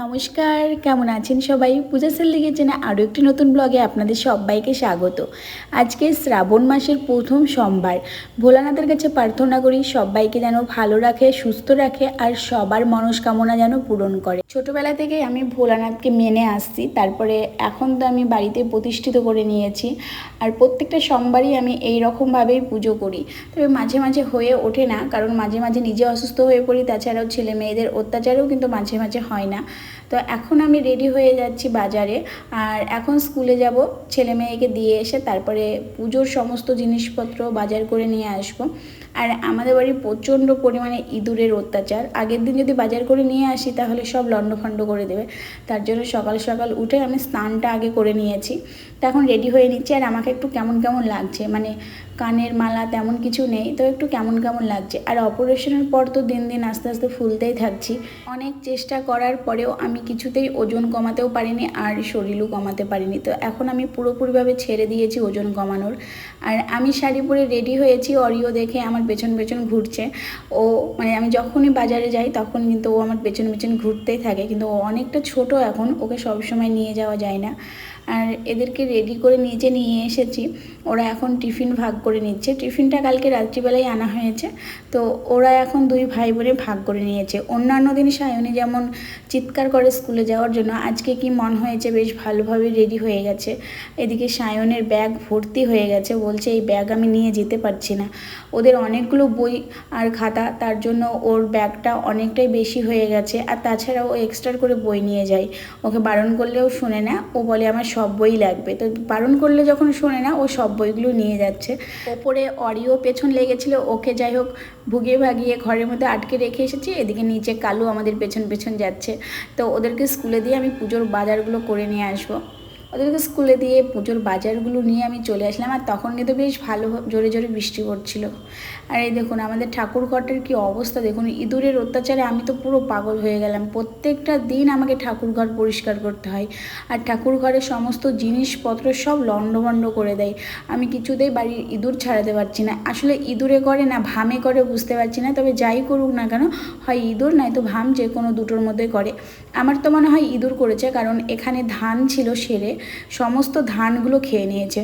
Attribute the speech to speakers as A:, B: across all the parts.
A: নমস্কার, কেমন আছেন সবাই? পূজা সেল জন্য আরও একটি নতুন ব্লগে আপনাদের সবাইকে স্বাগত। আজকে শ্রাবণ মাসের প্রথম সোমবার। ভোলানাথের কাছে প্রার্থনা করি সবাইকে যেন ভালো রাখে, সুস্থ রাখে আর সবার মনস্কামনা যেন পূরণ করে। ছোটবেলা থেকে আমি ভোলানাথকে মেনে আসছি, তারপরে এখন তো আমি বাড়িতে প্রতিষ্ঠিত করে নিয়েছি আর প্রত্যেকটা সোমবারই আমি এই রকমভাবেই পুজো করি। তবে মাঝে মাঝে হয়ে ওঠে না, কারণ মাঝে মাঝে নিজে অসুস্থ হয়ে পড়ি, তাছাড়াও ছেলে মেয়েদের অত্যাচারও কিন্তু মাঝে মাঝে হয় না। তো এখন আমি রেডি হয়ে যাচ্ছি বাজারে। আর এখন স্কুলে যাব, ছেলে মেয়েকে দিয়ে এসে তারপরে পুজোর সমস্ত জিনিসপত্র বাজার করে নিয়ে আসব। আর আমাদের বাড়ি প্রচণ্ড পরিমাণে ইঁদুরের অত্যাচার। আগের দিন যদি বাজার করে নিয়ে আসি, তাহলে সব লণ্ডভণ্ড করে দেবে। তার জন্য সকাল সকাল উঠে আমি স্নানটা আগে করে নিয়েছি। তো এখন রেডি হয়ে নিচ্ছি, আর আমাকে একটু কেমন কেমন লাগছে? মানে কানের মালা তেমন কিছু নেই, তো একটু কেমন কেমন লাগছে? আর অপারেশনের পর তো দিন দিন আস্তে আস্তে ফুলতেই থাকছি। অনেক চেষ্টা করার পরেও আমি কিছুতেই ওজন কমাতেও পারিনি, আর শরীরও কমাতে পারিনি। তো এখন আমি পুরোপুরিভাবে ছেড়ে দিয়েছি ওজন কমানোর। আর আমি শাড়ি পরে রেডি হয়েছি অরিও দেখে আমার পেছন পেছন ঘুরছে। ও মানে আমি যখনই বাজারে যাই তখন কিন্তু ও আমার পেছন পেছন ঘুরতেই থাকে। কিন্তু ও অনেকটা ছোট এখন, ওকে সবসময় নিয়ে যাওয়া যায় না। আর এদেরকে রেডি করে নিজে নিয়ে এসেছি। ওরা এখন টিফিন ভাগ করে নিচ্ছে। টিফিনটা কালকে রাত্রিবেলায় আনা হয়েছে। তো ওরা এখন দুই ভাই বোনে ভাগ করে নিয়েছে। অন্যান্য দিন সায়নী যেমন চিৎকার করে স্কুলে যাওয়ার জন্য, আজকে কি মন হয়েছে? বেশ ভালোভাবে রেডি হয়ে গেছে। এদিকে সায়নের ব্যাগ ভর্তি হয়ে গেছে। বলছে, এই ব্যাগ আমি নিয়ে যেতে পারছি না। ওদের অনেকগুলো বই আর খাতা, তার জন্য ওর ব্যাগটা অনেকটাই বেশি হয়ে গেছে। আর তাছাড়া ও এক্সট্রা করে বই নিয়ে যায় ওকে বারণ করলেও শোনে না। ও বলে, আমার সব বই লাগবে। তো বারণ করলে যখন শোনে না, ও সব বইগুলো নিয়ে যাচ্ছে। ওপরে অরিও পেছন লেগেছিল, ওকে যাই হোক ভুগিয়ে ভাগিয়ে ঘরের মধ্যে আটকে রেখে এসেছি, এদিকে নিচে কালু আমাদের পেছন পেছন যাচ্ছে। তো ওদেরকে স্কুলে দিয়ে আমি পুজোর বাজারগুলো করে নিয়ে আসব। ওদেরকে স্কুলে দিয়ে পুজোর বাজারগুলো নিয়ে আমি চলে আসলাম, আর তখন কিন্তু বেশ ভালো জোরে জোরে বৃষ্টি পড়ছিল। আর এই দেখুন, আমাদের ঠাকুর ঘরটার কী অবস্থা দেখুন, ইঁদুরের অত্যাচারে আমি তো পুরো পাগল হয়ে গেলাম। প্রত্যেকটা দিন আমাকে ঠাকুর ঘর পরিষ্কার করতে হয়, আর ঠাকুর ঘরের সমস্ত জিনিসপত্র সব লণ্ডভণ্ড করে দেয়। আমি কিছুতেই বাড়ির ইঁদুর ছাড়াতে পারছি না। আসলে ইঁদুরে করে না, ভামে করে বুঝতে পারছি না, তবে যাই করুক না কেন, হয় ইঁদুর, নয়তো ভাম যে কোনো দুটোর মধ্যে করে। আমার তো মনে হয় ইঁদুর করেছে, কারণ এখানে ধান ছিল সেরে সমস্ত ধানগুলো খেয়ে নিয়েছে।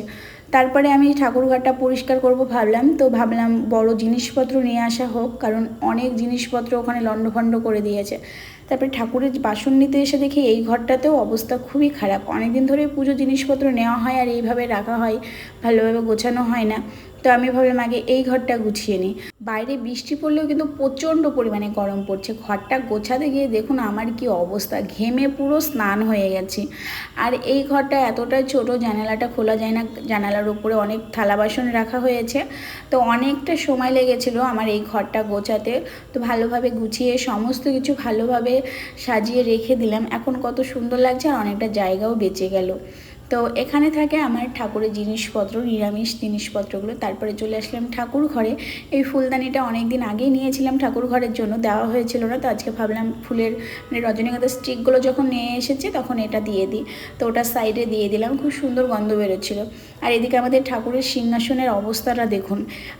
A: তারপরে আমি ঠাকুরঘরটা পরিষ্কার করব ভাবলাম। তো ভাবলাম বড় জিনিসপত্র নিয়ে আসা হোক, কারণ অনেক জিনিসপত্র ওখানে লণ্ডভণ্ড করে দিয়েছে। তারপরে ঠাকুরের বাসন নিতে এসে দেখি এই ঘরটাতেও অবস্থা খুবই খারাপ। অনেকদিন ধরে পুজো জিনিসপত্র নেওয়া হয় আর এইভাবে রাখা হয়, ভালোভাবে গোছানো হয় না। তো আমি ভাবলাম আগে এই ঘরটা গুছিয়ে নিই। বাইরে বৃষ্টি পড়লেও কিন্তু প্রচণ্ড পরিমাণে গরম পড়ছে। ঘরটা গোছাতে গিয়ে দেখুন আমার কি অবস্থা, ঘেমে পুরো স্নান হয়ে গেছে। আর এই ঘরটা এতটাই ছোট, জানালাটা খোলা যায় না, জানালার উপরে অনেক থালা বাসন রাখা হয়েছে। তো অনেকটা সময় লেগেছিলো আমার এই ঘরটা গোছাতে। তো ভালোভাবে গুছিয়ে সমস্ত কিছু ভালোভাবে সাজিয়ে রেখে দিলাম। এখন কত সুন্দর লাগছে আর অনেকটা জায়গাও বেঁচে গেল। তো এখানে থাকে আমার ঠাকুরের জিনিসপত্র, নিরামিষ জিনিসপত্রগুলো। তারপরে চলে আসলাম ঠাকুর ঘরে। এই ফুলদানিটা অনেক দিন আগেই নিয়েছিলাম ঠাকুর ঘরের জন্য, দেওয়া হয়েছিল না। তো আজকে ভাবলাম ফুলের মানে রজনীগন্ধার স্টিকগুলো যখন নিয়ে এসেছে তখন এটা দিয়ে দিই। তো ওটা সাইডে দিয়ে দিলাম, খুব সুন্দর গন্ধ বেরোচ্ছিলো। আর এদিকে আমাদের ঠাকুরের সিংহাসনের অবস্থাটা দেখুন।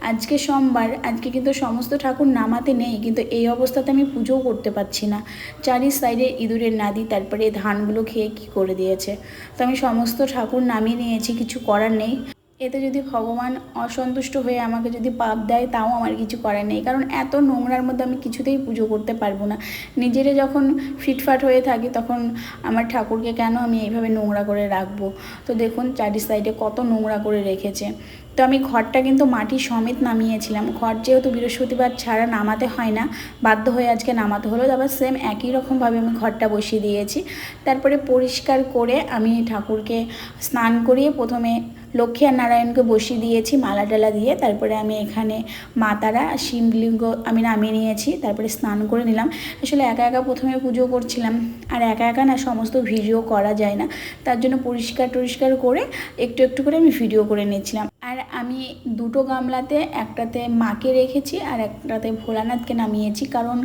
A: আজকে সোমবার, আজকে কিন্তু সমস্ত ঠাকুর নামাতে নেই, কিন্তু এই অবস্থাতে আমি পুজোও করতে পারছি না। চারি সাইডে ইঁদুরের নাদি, তারপরে ধানগুলো খেয়ে কি করে দিয়েছে? তো আমি সমস্ত ঠাকুর নামিয়ে নিয়েছি, কিছু করার নেই। এতে যদি ভগবান অসন্তুষ্ট হয়ে আমাকে যদি পাপ দেয়, তাও আমার কিছু করার নেই। কারণ এত নোংরার মধ্যে আমি কিছুতেই পুজো করতে পারব না। নিজেরা যখন ফিটফাট হয়ে থাকি, তখন আমার ঠাকুরকে কেন আমি এইভাবে নোংরা করে রাখব? তো দেখুন, চারি সাইডে কত নোংরা করে রেখেছে। তো আমি ঘরটা কিন্তু মাটি সমেত নামিয়েছিলাম। ঘর যেহেতু বৃহস্পতিবার ছাড়া নামাতে হয় না, বাধ্য হয়ে আজকে নামাতে হলো। তারপর সেম একই রকমভাবে আমি ঘরটা বসিয়ে দিয়েছি। তারপরে পরিষ্কার করে আমি ঠাকুরকে স্নান করিয়ে প্রথমে লক্ষ্মী আর নারায়ণকে বসিয়ে দিয়েছি মালা টালা দিয়ে। তারপরে আমি এখানে মাতারা শিবলিঙ্গ আমি নামিয়ে নিয়েছি। তারপরে স্নান করে নিলাম। আসলে একা একা প্রথমে পুজো করছিলাম। আর একা একা না সমস্ত ভিডিও করা যায় না। তার জন্য পরিষ্কার টরিষ্কার করে একটু একটু করে আমি ভিডিও করে নিচ্ছিলাম আর আমি দুটো গামলাতে একটাতে মাকে রেখেছি আর একটাতে ভোলানাথকে নামিয়েছি। কারণ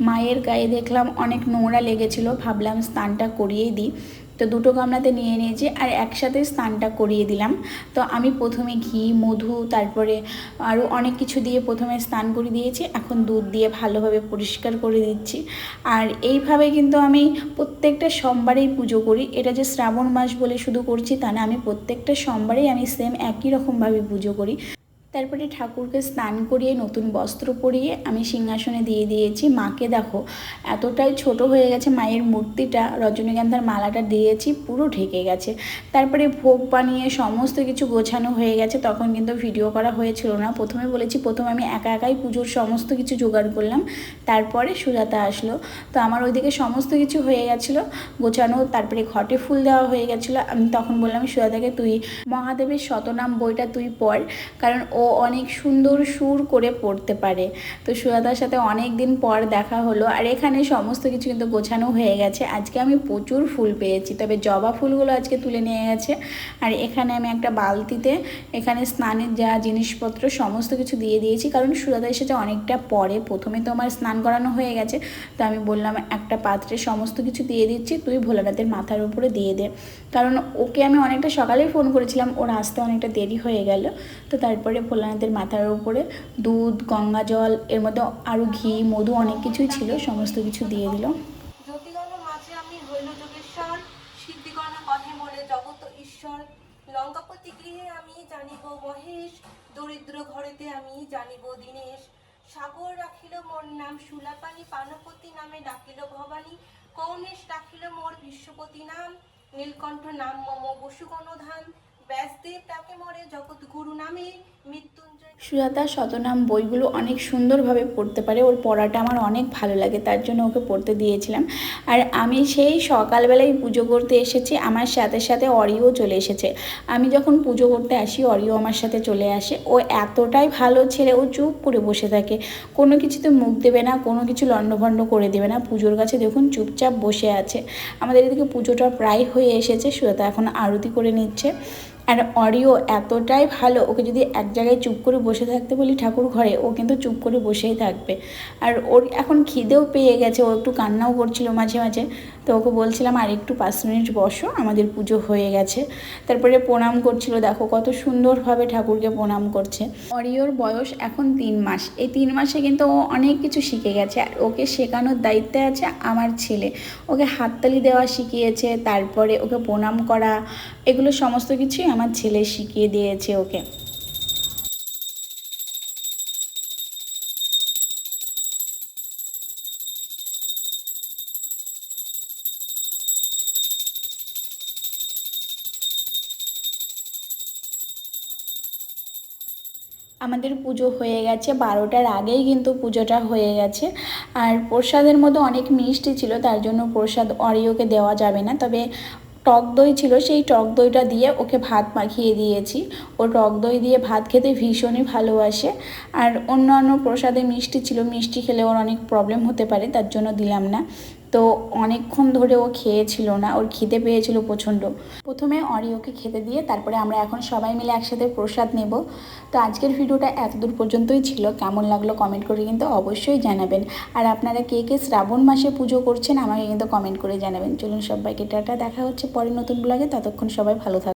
A: মায়ের গায়ে দেখলাম অনেক নোংরা লেগেছিলো। ভাবলাম স্নানটা করিয়েই দিই। তো দুটো গামলাতে নিয়ে নিয়েছি আর একসাথে স্নানটা করিয়ে দিলাম। তো আমি প্রথমে ঘি, মধু, তারপরে আরও অনেক কিছু দিয়ে প্রথমে স্নান করে দিয়েছি। এখন দুধ দিয়ে ভালোভাবে পরিষ্কার করে দিচ্ছি। আর এইভাবে কিন্তু আমি প্রত্যেকটা সোমবারেই পুজো করি। এটা যে শ্রাবণ মাস বলে শুধু করছি তা না, আমি প্রত্যেকটা সোমবারেই আমি সেম একই রকমভাবে পুজো করি। তারপরে ঠাকুরকে স্নান করিয়ে নতুন বস্ত্র পরিয়ে আমি সিংহাসনে দিয়ে দিয়েছি। মাকে দেখো, এতটাই ছোট হয়ে গেছে মায়ের মূর্তিটা, রজনীগন্ধার মালাটা দিয়েছি, পুরো ঢেকে গেছে। তারপরে ভোগ বানিয়ে সমস্ত কিছু গোছানো হয়ে গেছে, তখন কিন্তু ভিডিও করা হয়েছিল না। প্রথমে বলেছি, প্রথমে আমি একা একাই পুজোর সমস্ত কিছু জোগাড় করলাম, তারপরে সুজাতা আসলো। তো আমার ওইদিকে সমস্ত কিছু হয়ে গেছিল, গোছানো, তারপরে ঘটে ফুল দেওয়া হয়ে গেছিল। আমি তখন বললাম, সুজাতাকে তুই, মহাদেবের শতনাম বইটা তুই পড়। কারণ ও অনেক সুন্দর সুর করে পড়তে পারে। তো সুজাতার সাথে অনেক দিন পর দেখা হলো আর এখানে সমস্ত কিছু কিন্তু গোছানো হয়ে গেছে। আজকে আমি প্রচুর ফুল পেয়েছি, তবে জবা ফুলগুলো আজকে তুলে নিয়ে গেছে। আর এখানে আমি একটা বালতিতে এখানে স্নানের যা জিনিসপত্র সমস্ত কিছু দিয়ে দিয়েছি, কারণ সুজাতা এসেছে অনেকটা পরে। প্রথমে তো আমার স্নান করানো হয়ে গেছে, তো আমি বললাম, একটা পাত্রে সমস্ত কিছু দিয়ে দিচ্ছি, তুই ভোলানাথের মাথার উপরে দিয়ে দে। কারণ ওকে আমি অনেকটা সকালেই ফোন করেছিলাম, ওর আসতে অনেকটা দেরি হয়ে গেল। তো তারপরে ভোলানাথের মাথার উপরে দুধ, গঙ্গা জল, এর মধ্যে আরও ঘি, মধু অনেক কিছুই ছিল, সমস্ত কিছু দিয়ে দিল।
B: লঙ্কাপতি গৃহে আমি জানিব মহেশ, দরিদ্র ঘরেতে আমি জানিব দীনেশ। সাগর রাখিল মোর নাম সুলাপানি, পানপতি নামে ডাকিল ভবানী। কৌনেশ ডাকিল মোর বিশ্বপতি নাম, নীলকণ্ঠ নাম মম বসুগণধাম ব্যাসদেব মৃত্যুঞ্জয়
A: সুজাতা শতনাম বইগুলো অনেক সুন্দরভাবে পড়তে পারে। ওর পড়াটা আমার অনেক ভালো লাগে, তার জন্য ওকে পড়তে দিয়েছিলাম। আর আমি সেই সকালবেলায় পুজো করতে এসেছি, আমার সাথে সাথে অরিও চলে এসেছে। আমি যখন পুজো করতে আসি, অরিও আমার সাথে চলে আসে। ও এতটাই ভালো ছেলে, ও চুপ করে বসে থাকে। কোনো কিছুতে মুখ দেবে না, কোনো কিছু লণ্ডভণ্ড করে দেবে না। পুজোর কাছে দেখুন চুপচাপ বসে আছে। আমাদের এদিকে পুজোটা প্রায় হয়ে এসেছে, সুজাতা এখন আরতি করে নিচ্ছে। আর অরিও এতটাই ভালো, ওকে যদি এক জায়গায় চুপ করে বসে থাকতে বলি ঠাকুর ঘরে, ও কিন্তু চুপ করে বসেই থাকবে। আর ওর এখন খিদেও পেয়ে গেছে, ও একটু কান্নাও করছিল মাঝে মাঝে। তো ওকে বলছিলাম, আর একটু পাঁচ মিনিট বসো, আমাদের পুজো হয়ে গেছে। তারপরে প্রণাম করছিল, দেখো কত সুন্দরভাবে ঠাকুরকে প্রণাম করছে। অরিওর বয়স এখন তিন মাস। এই তিন মাসে কিন্তু ও অনেক কিছু শিখে গেছে। আর ওকে শেখানোর দায়িত্বে আছে আমার ছেলে। ওকে হাততালি দেওয়া শিখিয়েছে, তারপরে ওকে প্রণাম করা, এগুলো সমস্ত কিছুই আমার ছেলে শিখিয়ে দিয়েছে ওকে। আমাদের পুজো হয়ে গেছে, বারোটার আগেই কিন্তু পুজোটা হয়ে গেছে। আর প্রসাদের মধ্যে অনেক মিষ্টি ছিল, তার জন্য প্রসাদ অরিওকে দেওয়া যাবে না। তবে টক দই ছিল, সেই টক দইটা দিয়ে ওকে ভাত মাখিয়ে দিয়েছি। ও টক দই দিয়ে ভাত খেতে ভীষণই ভালোবাসে। আর অন্যান্য প্রসাদে মিষ্টি ছিল, মিষ্টি খেলে ওর অনেক প্রবলেম হতে পারে, তার জন্য দিলাম না। তো অনেকক্ষণ ধরে ও খেয়েছিল না, ওর খিদে পেয়েছিল প্রচণ্ড। প্রথমে অরিওকে খেতে দিয়ে তারপরে আমরা এখন সবাই মিলে একসাথে প্রসাদ নেব। তো আজকের ভিডিওটা এতদূর পর্যন্তই ছিল। কেমন লাগল কমেন্ট করে কিন্তু অবশ্যই জানাবেন। আর আপনারা কে কে শ্রাবণ মাসে পুজো করছেন আমাকে কিন্তু কমেন্ট করে জানাবেন। চলুন সবাইকে টাটা, দেখা হচ্ছে পরে নতুন ব্লগে ততক্ষণ সবাই ভালো থাকবেন